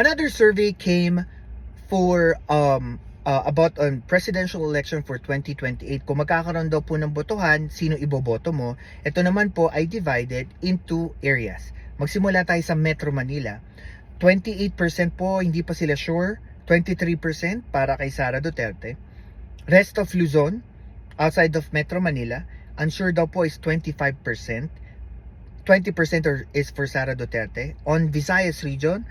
Another survey came for um uh, about on presidential election for 2028. Kung magkakaroon daw po ng botohan, sino iboboto mo? Ito naman po ay divided into areas. Magsimula tayo sa Metro Manila. 28% po hindi pa sila sure. 23% para kay Sara Duterte. Rest of Luzon, outside of Metro Manila, unsure daw po is 25%. 20% or- is for Sara Duterte. On Visayas region,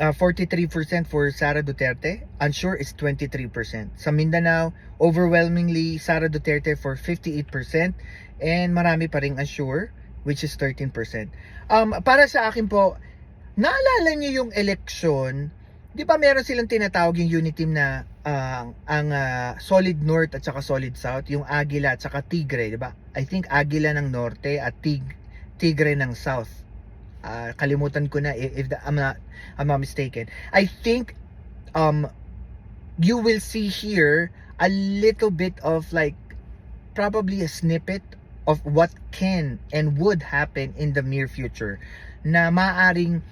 uh, 43% for Sara Duterte. Unsure is 23%. Sa Mindanao, overwhelmingly Sara Duterte for 58% and marami pa ring unsure which is 13%. Um, para sa akin po, naalala niyo yung election, di ba meron silang tinatawag yung unity team na ah, ang ah, Solid North at saka Solid South, yung Agila at saka Tigre, di ba? I think Agila ng Norte at Tig Tigre ng South. Ah, kalimutan ko na if, if the, I'm not I'm not mistaken. I think um you will see here a little bit of like probably a snippet of what can and would happen in the near future na maaring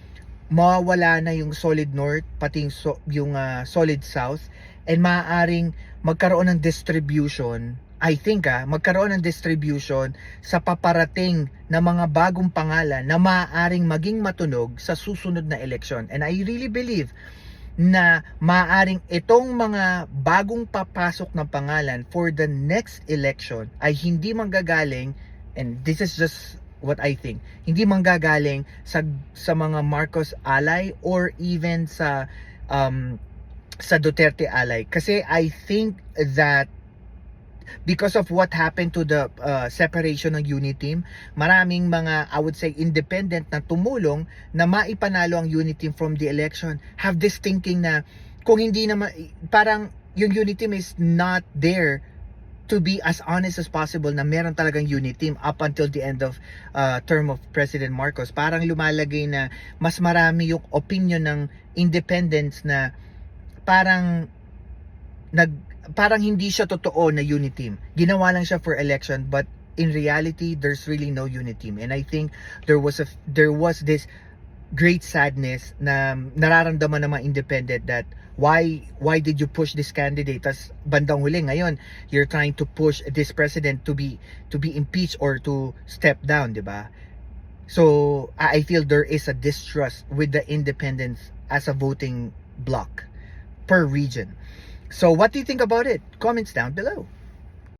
mawawala na yung solid north pati yung, so, yung ah, solid south and maaaring magkaroon ng distribution I think ah, magkaroon ng distribution sa paparating na mga bagong pangalan na maaaring maging matunog sa susunod na eleksyon. And I really believe na maaaring itong mga bagong papasok na pangalan for the next election ay hindi manggagaling and this is just what I think. Hindi manggagaling sa sa mga Marcos ally or even sa um sa Duterte ally kasi I think that because of what happened to the uh, separation ng unit team, maraming mga, I would say, independent na tumulong na maipanalo ang unit team from the election have this thinking na kung hindi naman, parang yung unit team is not there to be as honest as possible na meron talagang unit team up until the end of uh, term of President Marcos. Parang lumalagay na mas marami yung opinion ng independents na parang nag parang hindi siya totoo na unit team. Ginawa lang siya for election but in reality there's really no unit team. And I think there was a there was this great sadness na nararamdaman ng mga independent that why why did you push this candidate? Tas bandang huli ngayon you're trying to push this president to be to be impeached or to step down di ba? So I feel there is a distrust with the independents as a voting bloc per region. So what do you think about it? Comments down below